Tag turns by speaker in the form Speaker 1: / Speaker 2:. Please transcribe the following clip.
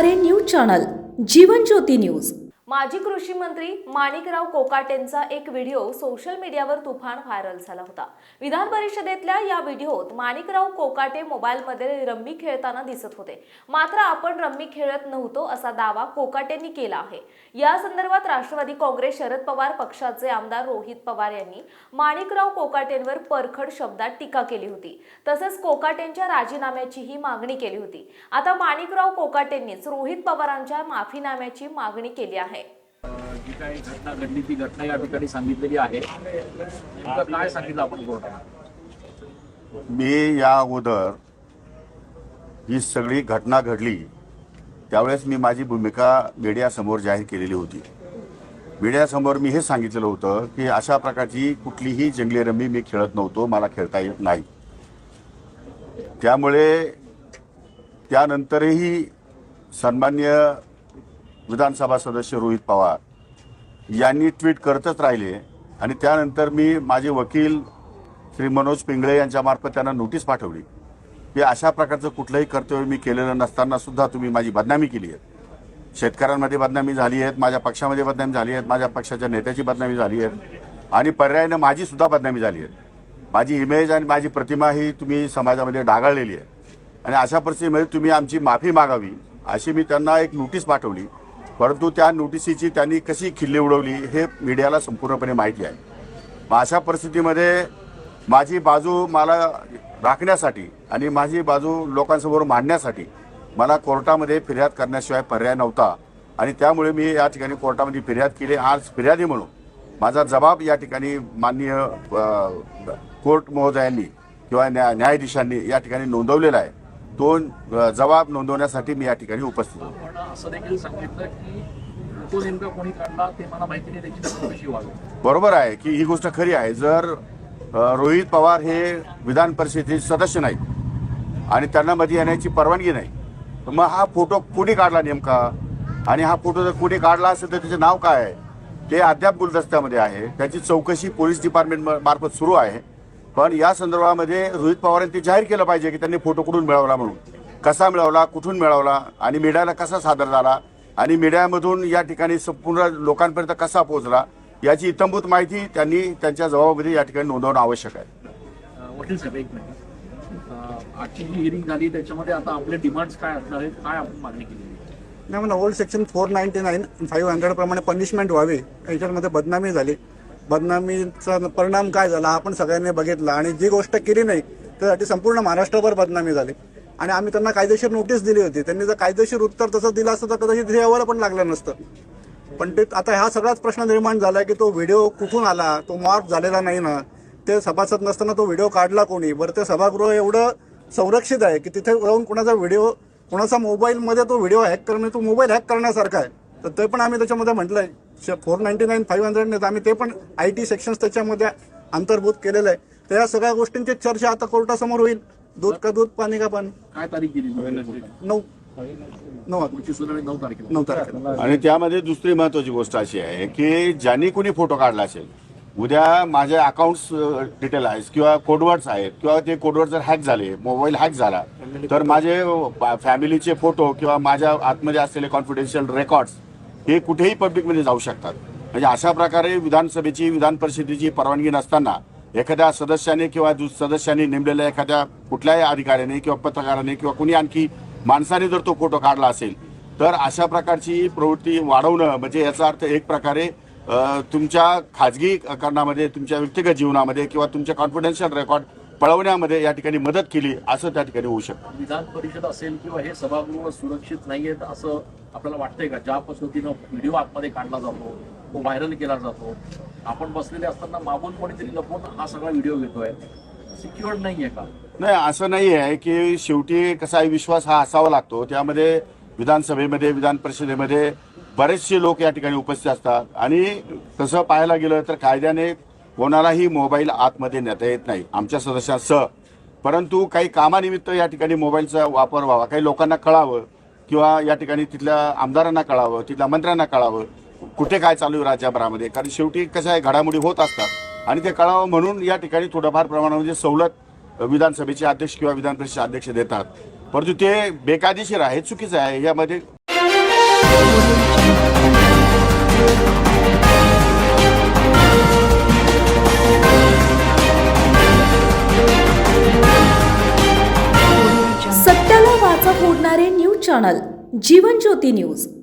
Speaker 1: R A news channel Jeevan Jyoti news.
Speaker 2: माजी कृषी मंत्री माणिकराव कोकाटेंचा एक व्हिडिओ सोशल मीडियावर तुफान व्हायरल झाला होता. विधान परिषदेतल्या या व्हिडिओत माणिकराव कोकाटे मोबाईलमध्ये रम्मी खेळताना दिसत होते. मात्र आपण रम्मी खेळत नव्हतो असा दावा कोकाटेंनी केला आहे. या संदर्भात राष्ट्रवादी काँग्रेस शरद पवार पक्षाचे आमदार रोहित पवार यांनी माणिकराव कोकाटेंवर परखड शब्दात टीका केली होती. तसंच कोकाटेंच्या राजीनाम्याचीही मागणी केली होती. आता माणिकराव कोकाटेंनीच रोहित पवारांच्या माफीनाम्याची मागणी केली आहे.
Speaker 3: जी काही घटना घडली ती घटना या ठिकाणी सांगितलेली आहे. नेमकं काय सांगितलं आपण कोर्टाला
Speaker 4: मी या अगोदर ही सगळी घटना घडली त्यावेळेस मी माझी भूमिका मीडियासमोर जाहीर केलेली होती. मीडियासमोर मी हे सांगितलेलं होतं की अशा प्रकारची कुठलीही जंगली रमी मी खेळत नव्हतो मला खेळता येत नाही. त्यामुळे त्यानंतरही सन्मान्य विधानसभा सदस्य रोहित पवार यांनी ट्विट करतच राहिले आणि त्यानंतर मी माझे वकील श्री मनोज पिंगळे यांच्यामार्फत त्यांना नोटीस पाठवली की अशा प्रकारचं कुठलंही कर्तव्य मी केलेलं नसताना सुद्धा तुम्ही माझी बदनामी केली आहे. शेतकऱ्यांमध्ये बदनामी झाली आहेत माझ्या पक्षामध्ये बदनामी झाली आहेत माझ्या पक्षाच्या नेत्याची बदनामी झाली आहे आणि पर्यायानं माझी सुद्धा बदनामी झाली आहे माझी इमेज आणि माझी प्रतिमा ही तुम्ही समाजामध्ये डागाळलेली आहे. आणि अशा परिस्थितीमध्ये तुम्ही आमची माफी मागावी अशी मी त्यांना एक नोटीस पाठवली परंतु त्या नोटिसीची त्यांनी कशी खिल्ली उडवली हे मीडियाला संपूर्णपणे माहिती आहे. मग अशा परिस्थितीमध्ये माझी बाजू मला राखण्यासाठी आणि माझी बाजू लोकांसमोर मांडण्यासाठी मला कोर्टामध्ये फिर्याद करण्याशिवाय पर्याय नव्हता. आणि त्यामुळे मी या ठिकाणी कोर्टामध्ये फिर्याद केली. आज फिर्यादी म्हणून माझा जबाब या ठिकाणी माननीय कोर्ट महोदयांनी किंवा न्या न्यायाधीशांनी या ठिकाणी नोंदवलेला आहे. तो अ, जबाब नोंदवण्यासाठी मी या ठिकाणी उपस्थित होतो. बरोबर आहे की ही गोष्ट खरी आहे. जर रोहित पवार हे विधान परिषदेचे सदस्य नाहीत आणि त्यांना मध्ये येण्याची परवानगी नाही तर मग हा फोटो कुणी काढला नेमका? आणि हा फोटो जर कुणी काढला असेल तर त्याचे नाव काय आहे? ते अद्याप गुलदस्त्यामध्ये आहे. त्याची चौकशी पोलीस डिपार्टमेंट मार्फत सुरू आहे. पण या संदर्भामध्ये रोहित पवारांनी ते जाहीर केलं पाहिजे की त्यांनी फोटो कुठून मिळवला म्हणून. कसा मिळवला कुठून मिळवला आणि मीडियाला कसा सादर झाला आणि मीडियामधून या ठिकाणी संपूर्ण लोकांपर्यंत कसा पोहोचला याची इतंभूत माहिती त्यांनी त्यांच्या जबाबामध्ये या ठिकाणी नोंदवणं आवश्यक आहे.
Speaker 3: अं, वकील साहेब एक मिनिट. अं, आजची जी हिअरिंग झाली त्याच्यामध्ये आता आपले डिमांड्स काय असणार आहेत? काय आपण मागणी आहे?
Speaker 5: नाही म्हणा old section four ninety nine five hundred प्रमाणे पनिशमेंट व्हावी याच्यामध्ये बदनामी झाली. बदनामीचा परिणाम काय झाला आपण सगळ्यांनी बघितला आणि जी गोष्ट केली नाही त्यासाठी संपूर्ण महाराष्ट्रभर बदनामी झाली. आणि आम्ही त्यांना कायदेशीर नोटीस दिली होती. त्यांनी जर कायदेशीर उत्तर तसं दिलं असतं तर कदाचित हे यावर पण लागलं नसतं. पण ते आता हा सगळाच प्रश्न निर्माण झाला की तो व्हिडिओ कुठून आला? तो मॉर्फ झालेला नाही ना. ते सभासद नसताना तो व्हिडिओ काढला कोणी? बरं ते सभागृह एवढं संरक्षित आहे की तिथे जाऊन कुणाचा व्हिडिओ कुणाचा मोबाईलमध्ये तो व्हिडिओ हॅक करणे तो मोबाईल हॅक करण्यासारखा आहे. तर ते पण आम्ही त्याच्यामध्ये म्हटलं आहे four ninety nine five hundred आम्ही ते पण आय टी सेक्शन्स त्याच्यामध्ये अंतर्भूत केलेलं आहे. तर या सगळ्या गोष्टींची चर्चा आता कोर्टासमोर होईल. दूध का दूध पाणी का पाणी?
Speaker 3: काय तारीख दिली
Speaker 5: नऊ.
Speaker 4: आणि त्यामध्ये दुसरी महत्वाची गोष्ट अशी आहे की ज्यांनी कोणी फोटो काढला असेल उद्या माझे अकाउंट्स डिटेल आहेत किंवा कोडवर्ड्स आहेत किंवा ते कोडवर्ड जर हॅक झाले मोबाईल हॅक झाला तर माझे फॅमिलीचे फोटो किंवा माझ्या आतमध्ये असलेले कॉन्फिडेन्शियल रेकॉर्ड्स हे कुठेही पब्लिकमध्ये जाऊ शकतात. म्हणजे अशा प्रकारे विधानसभेची विधान परिषदेची परवानगी नसताना एखाद्या सदस्याने किंवा सदस्याने नेमलेल्या एखाद्या कुठल्याही अधिकाऱ्याने किंवा पत्रकाराने किंवा कुणी आणखी माणसाने जर तो फोटो काढला असेल तर अशा प्रकारची प्रवृत्ती वाढवणं म्हणजे याचा अर्थ एक प्रकारे तुमच्या खाजगी कारणामध्ये तुमच्या व्यक्तिगत जीवनामध्ये किंवा तुमच्या कॉन्फिडेन्शियल रेकॉर्ड पळवण्यामध्ये या ठिकाणी मदत केली असं त्या ठिकाणी होऊ शकतं.
Speaker 3: विधान परिषद असेल किंवा हे सभागृह सुरक्षित नाहीयेत असं आपल्याला वाटतंय का? ज्या पद्धतीनं व्हिडिओ आतमध्ये काढला जातो तो व्हायरल केला जातो आपण बसलेले असताना मागून कोणीतरी लपवून हा सगळा व्हिडिओ घेतोय सिक्युअर नाहीये का?
Speaker 4: नाही असं नाही आहे की शेवटी कसा आहे विश्वास हा असावा लागतो. त्यामध्ये विधानसभेमध्ये विधान परिषदेमध्ये बरेचसे लोक या ठिकाणी उपस्थित असतात. आणि तसं पाहायला गेलं तर कायद्याने कोणालाही मोबाईल आतमध्ये नेता येत नाही. आमच्या सदस्यांसह परंतु काही कामानिमित्त या ठिकाणी मोबाईलचा वापर व्हावा. काही लोकांना कळावं किंवा या ठिकाणी तिथल्या आमदारांना कळावं तिथल्या मंत्र्यांना कळावं कुठे काय चालू आहे राज्यभरामध्ये? कारण शेवटी कसं आहे घडामोडी होत असतात. आणि ते कळावं म्हणून या ठिकाणी थोडंफार प्रमाणामध्ये सवलत विधानसभेचे अध्यक्ष किंवा विधान परिषदेचे अध्यक्ष देतात. परंतु ते बेकायदेशीर आहे चुकीचं आहे. यामध्ये
Speaker 2: चॅनल जीवन ज्योती न्यूज